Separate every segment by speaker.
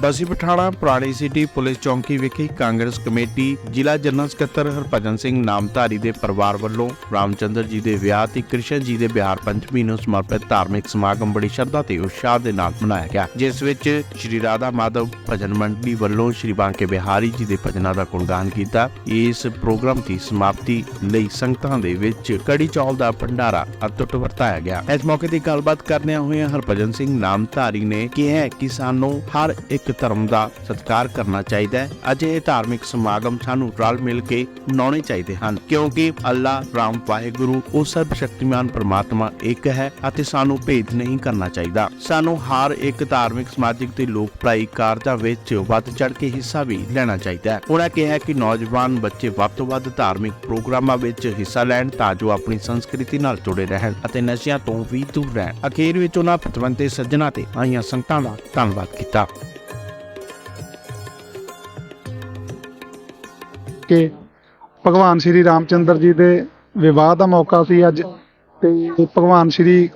Speaker 1: ਬਸੀ ਪਠਾਣਾ ਪੁਰਾਣੀ city police ਚੌਂਕੀ ਵਿਖੇ ਕਾਂਗਰਸ ਕਮੇਟੀ, ਜ਼ਿਲ੍ਹਾ ਜਨਰਲ ਸਕੱਤਰ ਹਰਭਜਨ ਸਿੰਘ ਨਾਮਧਾਰੀ ਦੇ ਪਰਿਵਾਰ ਵੱਲੋਂ ਰਾਮਚੰਦਰ ਜੀ ਦੇ ਵਿਆਹ ਤੇ ਕ੍ਰਿਸ਼ਨ ਜੀ ਦੇ ਬਿਹਾਰ ਪੰਚਮੀ ਨੂੰ ਸਮਰਪਿਤ ਧਾਰਮਿਕ ਸਮਾਗਮ ਬੜੀ ਸ਼ਰਧਾ ਤੇ ਉਤਸ਼ਾਹ ਦੇ ਨਾਲ ਮਨਾਇਆ ਗਿਆ, ਜਿਸ ਵਿੱਚ ਸ਼੍ਰੀ ਰਾਧਾ ਮਾਧਵ ਭਜਨ ਮੰਡਲੀ ਵੱਲੋਂ ਸ਼੍ਰੀ ਬਾਂਕੇ ਬਿਹਾਰੀ ਜੀ ਦੇ ਭਜਨਾਂ ਦਾ ਗੁਣਗਾਨ ਕੀਤਾ। ਇਸ ਪ੍ਰੋਗਰਾਮ ਦੀ ਸਮਾਪਤੀ ਲਈ ਸੰਗਤਾਂ ਦੇ ਵਿੱਚ ਕੜੀ ਚੌਲ ਦਾ ਭੰਡਾਰਾ ਅਤੁੱਟ ਵਰਤਾਇਆ ਗਿਆ। ਇਸ ਮੌਕੇ ਤੇ ਗੱਲਬਾਤ ਕਰਦਿਆਂ ਹੋਏ ਹਰਭਜਨ ਸਿੰਘ ਨਾਮਧਾਰੀ ਨੇ ਕਿਹਾ ਕਿ ਸਾਨੂੰ ਹਰ ਇੱਕ ਧਰਮ ਦਾ ਸਤਿਕਾਰ ਕਰਨਾ ਚਾਹੀਦਾ ਹੈ। ਅਜੇ ਇਹ ਧਾਰਮਿਕ ਸਮਾਗਮ ਸਾਨੂੰ ਰਲ ਮਿਲ ਕੇ ਮਨਾਉਣੇ ਚਾਹੀਦੇ ਹਨ। ਕਿਉਂਕਿ ਅੱਲਾ, ਰਾਮ, ਵਾਹਿਗੁਰੂ ਉਹ ਸਰਬ ਸ਼ਕਤੀਮਾਨ ਪ੍ਰਮਾਤਮਾ ਇੱਕ ਹੈ ਅਤੇ ਸਾਨੂੰ ਭੇਦ ਨਹੀਂ ਕਰਨਾ ਚਾਹੀਦਾ। ਸਾਨੂੰ ਹਰ ਇੱਕ ਧਾਰਮਿਕ, ਸਮਾਜਿਕ ਤੇ ਲੋਕ ਭਲਾਈ ਕਾਰਜਾਂ ਵਿੱਚ ਵੱਧ ਚੜ ਕੇ ਹਿੱਸਾ ਵੀ ਲੈਣਾ ਚਾਹੀਦਾ ਹੈ। ਉਹਨਾਂ ਕਿਹਾ ਕਿ ਨੌਜਵਾਨ ਬੱਚੇ ਵੱਧ ਤੋਂ ਵੱਧ ਧਾਰਮਿਕ ਪ੍ਰੋਗਰਾਮਾਂ ਵਿੱਚ ਹਿੱਸਾ ਲੈਣ ਤਾਂ ਜੋ ਆਪਣੀ ਸੰਸਕ੍ਰਿਤੀ ਨਾਲ ਜੁੜੇ ਰਹਿਣ ਅਤੇ ਨਸ਼ਿਆਂ ਤੋਂ ਵੀ ਦੂਰ ਰਹਿਣ। ਅਖੀਰ ਵਿੱਚ ਉਹਨਾਂ ਪਤਵੰਤੇ ਸੱਜਣਾ ਤੇ ਆਈਆਂ ਸੰਗਤਾਂ ਦਾ ਧੰਨਵਾਦ ਕੀਤਾ।
Speaker 2: ਕਿ ਭਗਵਾਨ ਸ਼੍ਰੀ ਰਾਮਚੰਦਰ ਜੀ ਦੇ ਵਿਵਾਹ ਦਾ ਮੌਕਾ ਸੀ ਅੱਜ ਤੇ ਭਗਵਾਨ ਸ਼੍ਰੀ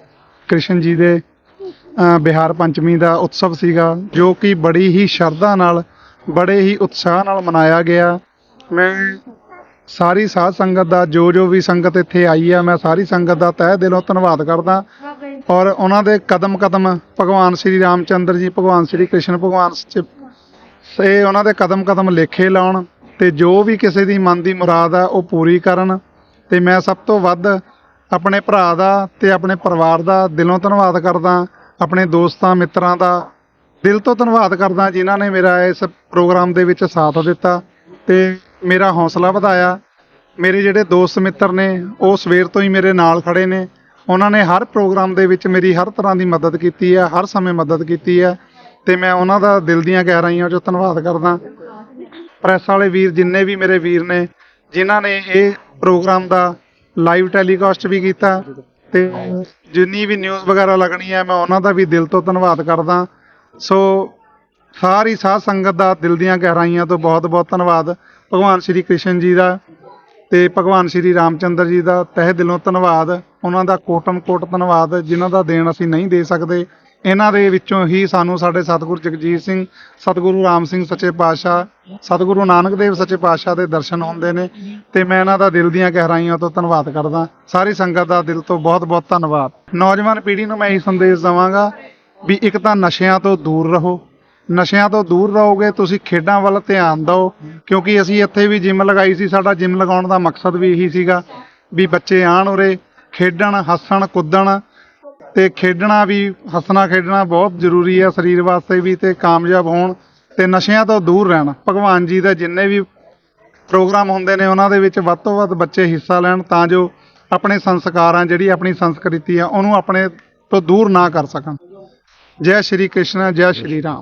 Speaker 2: ਕ੍ਰਿਸ਼ਨ ਜੀ ਦੇ ਬਿਹਾਰ ਪੰਚਮੀ ਦਾ ਉਤਸਵ ਸੀਗਾ, ਜੋ ਕਿ ਬੜੀ ਹੀ ਸ਼ਰਧਾ ਨਾਲ, ਬੜੇ ਹੀ ਉਤਸ਼ਾਹ ਨਾਲ ਮਨਾਇਆ ਗਿਆ। ਮੈਂ ਸਾਰੀ ਸਾਧ ਸੰਗਤ ਦਾ, ਜੋ ਜੋ ਵੀ ਸੰਗਤ ਇੱਥੇ ਆਈ ਆ, ਮੈਂ ਸਾਰੀ ਸੰਗਤ ਦਾ ਤਹਿ ਦਿਲੋਂ ਧੰਨਵਾਦ ਕਰਦਾ। ਔਰ ਉਹਨਾਂ ਦੇ ਕਦਮ ਕਦਮ ਭਗਵਾਨ ਸ਼੍ਰੀ ਰਾਮਚੰਦਰ ਜੀ, ਭਗਵਾਨ ਸ਼੍ਰੀ ਕ੍ਰਿਸ਼ਨ, ਭਗਵਾਨ ਸੇ ਉਹਨਾਂ ਦੇ ਕਦਮ ਕਦਮ ਲੇਖੇ ਲਾਉਣ ਤੇ ਜੋ ਵੀ ਕਿਸੇ ਦੀ ਮਨ ਦੀ ਮੁਰਾਦ ਆ, ਉਹ ਪੂਰੀ ਕਰਨ ਤੇ ਮੈਂ ਸਭ ਤੋਂ ਵੱਧ ਆਪਣੇ ਭਰਾ ਦਾ ਤੇ ਆਪਣੇ ਪਰਿਵਾਰ ਦਾ ਦਿਲੋਂ ਧੰਨਵਾਦ ਕਰਦਾ, ਆਪਣੇ ਦੋਸਤਾਂ, ਮਿੱਤਰਾਂ ਦਾ ਦਿਲ ਤੋਂ ਧੰਨਵਾਦ ਕਰਦਾ ਜਿਨ੍ਹਾਂ ਨੇ ਮੇਰਾ ਇਸ ਪ੍ਰੋਗਰਾਮ ਦੇ ਵਿੱਚ ਸਾਥ ਦਿੱਤਾ ਤੇ ਮੇਰਾ ਹੌਸਲਾ ਵਧਾਇਆ। ਮੇਰੇ ਜਿਹੜੇ ਦੋਸਤ ਮਿੱਤਰ ਨੇ, ਉਹ ਸਵੇਰ ਤੋਂ ਹੀ ਮੇਰੇ ਨਾਲ ਖੜੇ ਨੇ। ਉਹਨਾਂ ਨੇ ਹਰ ਪ੍ਰੋਗਰਾਮ ਦੇ ਵਿੱਚ ਮੇਰੀ ਹਰ ਤਰ੍ਹਾਂ ਦੀ ਮਦਦ ਕੀਤੀ ਹੈ, ਹਰ ਸਮੇਂ ਮਦਦ ਕੀਤੀ ਹੈ ਤੇ ਮੈਂ ਉਹਨਾਂ ਦਾ ਦਿਲ ਦੀਆਂ ਗਹਿਰਾਈਆਂ 'ਚੋਂ ਧੰਨਵਾਦ ਕਰਦਾ। ਪ੍ਰੈਸ ਵਾਲੇ ਵੀਰ ਜਿੰਨੇ ਵੀ ਮੇਰੇ ਵੀਰ ਨੇ, ਜਿਨ੍ਹਾਂ ਨੇ ਇਹ ਪ੍ਰੋਗਰਾਮ ਦਾ ਲਾਈਵ ਟੈਲੀਕਾਸਟ ਵੀ ਕੀਤਾ ਤੇ ਜਿੰਨੀ ਵੀ ਨਿਊਜ਼ ਵਗੈਰਾ ਲੱਗਣੀ ਹੈ, ਮੈਂ ਉਹਨਾਂ ਦਾ ਵੀ ਦਿਲ ਤੋਂ ਧੰਨਵਾਦ ਕਰਦਾ। ਸੋ ਸਾਰੀ ਸਾਧ ਸੰਗਤ ਦਾ ਦਿਲ ਦੀਆਂ ਗਹਿਰਾਈਆਂ ਤੋਂ ਬਹੁਤ-ਬਹੁਤ ਧੰਨਵਾਦ। ਭਗਵਾਨ ਸ਼੍ਰੀ ਕ੍ਰਿਸ਼ਨ ਜੀ ਦਾ ਤੇ ਭਗਵਾਨ ਸ਼੍ਰੀ ਰਾਮਚੰਦਰ ਜੀ ਦਾ ਤਹਿ ਦਿਲੋਂ ਧੰਨਵਾਦ। ਉਹਨਾਂ ਦਾ ਕੋਟਮ ਕੋਟ ਧੰਨਵਾਦ, ਜਿਨ੍ਹਾਂ ਦਾ ਦੇਣ ਅਸੀਂ ਨਹੀਂ ਦੇ ਸਕਦੇ। ਇਹਨਾਂ ਦੇ ਵਿੱਚੋਂ ਹੀ ਸਾਨੂੰ ਸਾਡੇ ਸਤਿਗੁਰੂ ਜਗਜੀਤ ਸਿੰਘ, ਸਤਿਗੁਰੂ ਰਾਮ ਸਿੰਘ ਸੱਚੇ ਪਾਤਸ਼ਾਹ, ਸਤਿਗੁਰੂ ਨਾਨਕ ਦੇਵ ਸੱਚੇ ਪਾਤਸ਼ਾਹ ਦੇ ਦਰਸ਼ਨ ਹੁੰਦੇ ਨੇ ਤੇ ਮੈਂ ਇਹਨਾਂ ਦਾ ਦਿਲ ਦੀਆਂ ਗਹਿਰਾਈਆਂ ਤੋਂ ਧੰਨਵਾਦ ਕਰਦਾ। ਸਾਰੀ ਸੰਗਤ ਦਾ ਦਿਲ ਤੋਂ ਬਹੁਤ-ਬਹੁਤ ਧੰਨਵਾਦ। ਨੌਜਵਾਨ ਪੀੜ੍ਹੀ ਨੂੰ ਮੈਂ ਇਹ ਸੰਦੇਸ਼ ਦਵਾਂਗਾ ਵੀ ਇੱਕ ਤਾਂ ਨਸ਼ਿਆਂ ਤੋਂ ਦੂਰ ਰਹੋ। ਨਸ਼ਿਆਂ ਤੋਂ ਦੂਰ ਰਹੋਗੇ, ਤੁਸੀਂ ਖੇਡਾਂ ਵੱਲ ਧਿਆਨ ਦਿਓ, ਕਿਉਂਕਿ ਅਸੀਂ ਇੱਥੇ ਵੀ ਜਿਮ ਲਗਾਈ ਸੀ, ਸਾਡਾ ਜਿਮ ਲਗਾਉਣ ਦਾ ਮਕਸਦ ਵੀ ਇਹੀ ਸੀਗਾ ਵੀ ਬੱਚੇ ਆਣ ਉਰੇ, ਖੇਡਣ, ਹੱਸਣ, ਕੁੱਦਣ ਤੇ ਖੇਡਣਾ ਵੀ, ਹੱਸਣਾ ਖੇਡਣਾ ਬਹੁਤ ਜ਼ਰੂਰੀ ਹੈ ਸਰੀਰ ਵਾਸਤੇ ਵੀ ਤੇ ਕਾਮਯਾਬ ਹੋਣ ਤੇ ਨਸ਼ਿਆਂ ਤੋਂ ਦੂਰ ਰਹਿਣ। ਭਗਵਾਨ ਜੀ ਦੇ ਜਿੰਨੇ ਵੀ ਪ੍ਰੋਗਰਾਮ ਹੁੰਦੇ ਨੇ, ਉਹਨਾਂ ਦੇ ਵਿੱਚ ਵੱਧ ਤੋਂ ਵੱਧ ਬੱਚੇ ਹਿੱਸਾ ਲੈਣ ਤਾਂ ਜੋ ਆਪਣੇ ਸੰਸਕਾਰਾਂ, ਜਿਹੜੀ ਆਪਣੀ ਸੰਸਕ੍ਰਿਤੀ ਆ, ਉਹਨੂੰ ਆਪਣੇ ਤੋਂ ਦੂਰ ਨਾ ਕਰ ਸਕਣ। ਜੈ ਸ਼੍ਰੀ ਕ੍ਰਿਸ਼ਨ, ਜੈ ਸ਼੍ਰੀ ਰਾਮ।